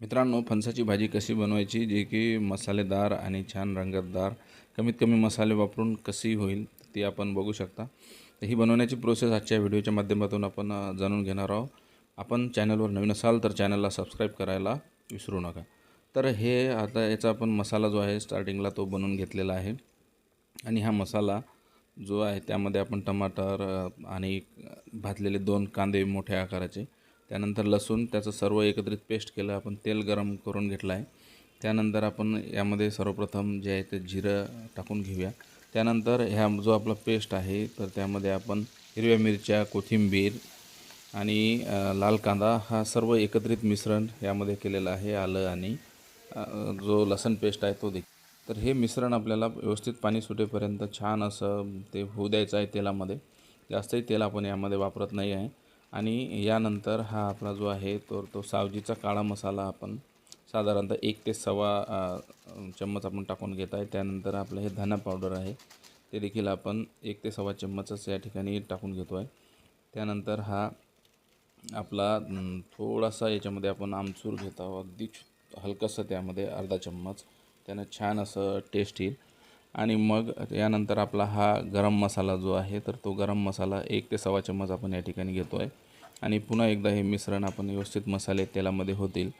मित्रांनो फणसाची भाजी कशी बनवायची जी की मसालेदार आणि छान रंगतदार कमीत कमी मसाले वापरून कशी होईल ती आपण बघू शकता. तर ही बनवण्याची प्रोसेस आजच्या व्हिडिओच्या माध्यमातून आपण जाणून घेणार आहोत. आपण चॅनलवर नवीन असाल तर चॅनलला सबस्क्राईब करायला विसरू नका. तर हे आता याचा आपण मसाला जो आहे स्टार्टिंगला तो बनवून घेतलेला आहे. आणि हा मसाला जो आहे त्यामध्ये आपण टमाटर आणि भाजलेले दोन कांदे मोठ्या आकाराचे त्यानंतर लसूण त्याचं सर्व एकत्रित पेस्ट केलं आपण तेल गरम करून घेतलं आहे. त्यानंतर आपण यामध्ये सर्वप्रथम जे आहे ते जिरं टाकून घेऊया. त्यानंतर ह्या जो आपला पेस्ट आहे तर त्यामध्ये आपण हिरव्या मिरच्या कोथिंबीर आणि लाल कांदा हा सर्व एकत्रित मिश्रण यामध्ये केलेलं आहे आलं आणि जो लसण पेस्ट आहे तो देखील. तर हे मिश्रण आपल्याला व्यवस्थित पाणी सुटेपर्यंत छान असं ते होऊ द्यायचं आहे तेलामध्ये. जास्तही तेल आपण यामध्ये वापरत नाही आहे. आणि यानंतर हा आपला जो आहे तो तो सावजीचा काळा मसाला आपण साधारणतः एक ते सव्वा चम्मच आपण टाकून घेत आहे. त्यानंतर आपलं हे धना पावडर आहे ते देखील आपण एक ते सव्वा चम्मचच या ठिकाणी टाकून घेतो आहे. त्यानंतर हा आपला थोडासा याच्यामध्ये आपण आमचूर घेत आहोत. अगदी हलकंसं त्यामध्ये अर्धा चम्मच. त्यानं छान असं टेस्ट येईल. आणि मग यानंतर आपला हा गरम मसाला जो आहे तर तो गरम मसाला एक ते सव्वा चम्मच आपण या ठिकाणी घेतो आहे आणि पुन्हा एकदा हे मिश्रण आपण व्यवस्थित मसाले तेलामध्ये होतील.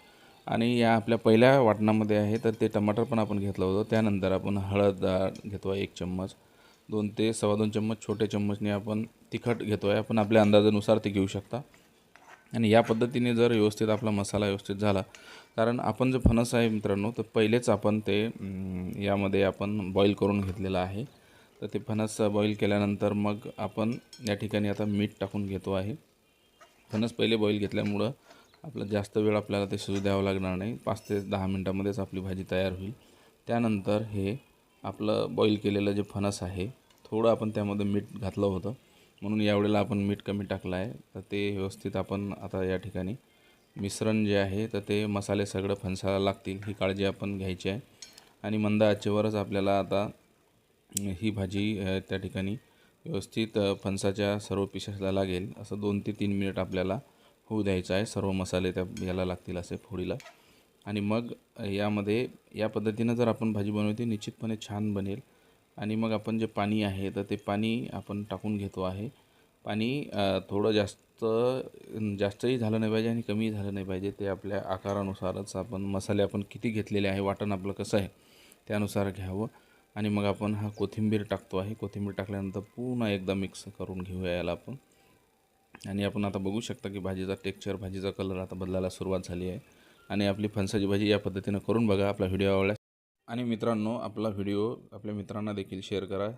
आणि या आपल्या पहिल्या वाटणामध्ये आहे तर ते टमाटर पण आपण घेतलं होतं. त्यानंतर आपण हळद घेतो आहे एक चम्मच. दोन ते सव्वा दोन चम्मच छोटे चम्मचने आपण तिखट घेतो आहे आपण आपल्या अंदाजानुसार ते घेऊ शकता. आणि या पद्धतीने जर व्यवस्थित आपला मसाला व्यवस्थित झाला कारण आपण जे फणस आहे मित्रांनो तर पहिलेच आपण ते यामध्ये आपण बॉईल करून घेतलेलं आहे. तर ते फणस बॉईल केल्यानंतर मग आपण या ठिकाणी आता मीठ टाकून घेतो आहे. फणस पहिले बॉईल घेतल्यामुळं आपलं जास्त वेळ आपल्याला ते शिजू द्यावं लागणार नाही. पाच ते दहा मिनटामध्येच आपली भाजी तयार होईल. त्यानंतर हे आपलं बॉईल केलेलं जे फणस आहे थोडं आपण त्यामध्ये मीठ घातलं होतं. म्हणून यावेळेला आपण मीठ कमी टाकलं आहे. तर ते व्यवस्थित आपण आता या ठिकाणी मिश्रण जे आहे तर ते मसाले सगळं फणसाला लागतील ही काळजी आपण घ्यायची आहे. आणि मंद आचेवरच आपल्याला आता ही भाजी त्या ठिकाणी व्यवस्थित फणसाच्या सर्व पिशाला लागेल. असं दोन ते तीन मिनिट आपल्याला होऊ द्यायचं आहे. सर्व मसाले त्या याला लागतील असे फोडीला. आणि मग यामध्ये या पद्धतीनं जर आपण भाजी बनवते निश्चितपणे छान बनेल. आणि मग आपण जे पाणी आहे तर ते पाणी आपण टाकून घेतो आहे. पाणी थोडं जास्त जास्तही झालं नाही पाहिजे आणि कमी झालं नाही पाहिजे. ते आपल्या आकारानुसारच आपण मसाले आपण किती घेतलेले आहे वाटण आपलं कसं आहे त्यानुसार घ्यावं. आणि मग आपण हा कोथिंबीर टाकतो आहे. कोथिंबीर टाकल्यानंतर पुन्हा एकदा मिक्स करून घेऊया याला आपण. आणि आपण आता बघू शकता की भाजीचा टेक्स्चर भाजीचा कलर आता बदलायला सुरुवात झाली आहे. आणि आपली फणसाची भाजी या पद्धतीनं करून बघा. आपला व्हिडिओ आवडला आणि मित्रांनो आपला व्हिडिओ आपल्या मित्रांना देखील शेअर करा.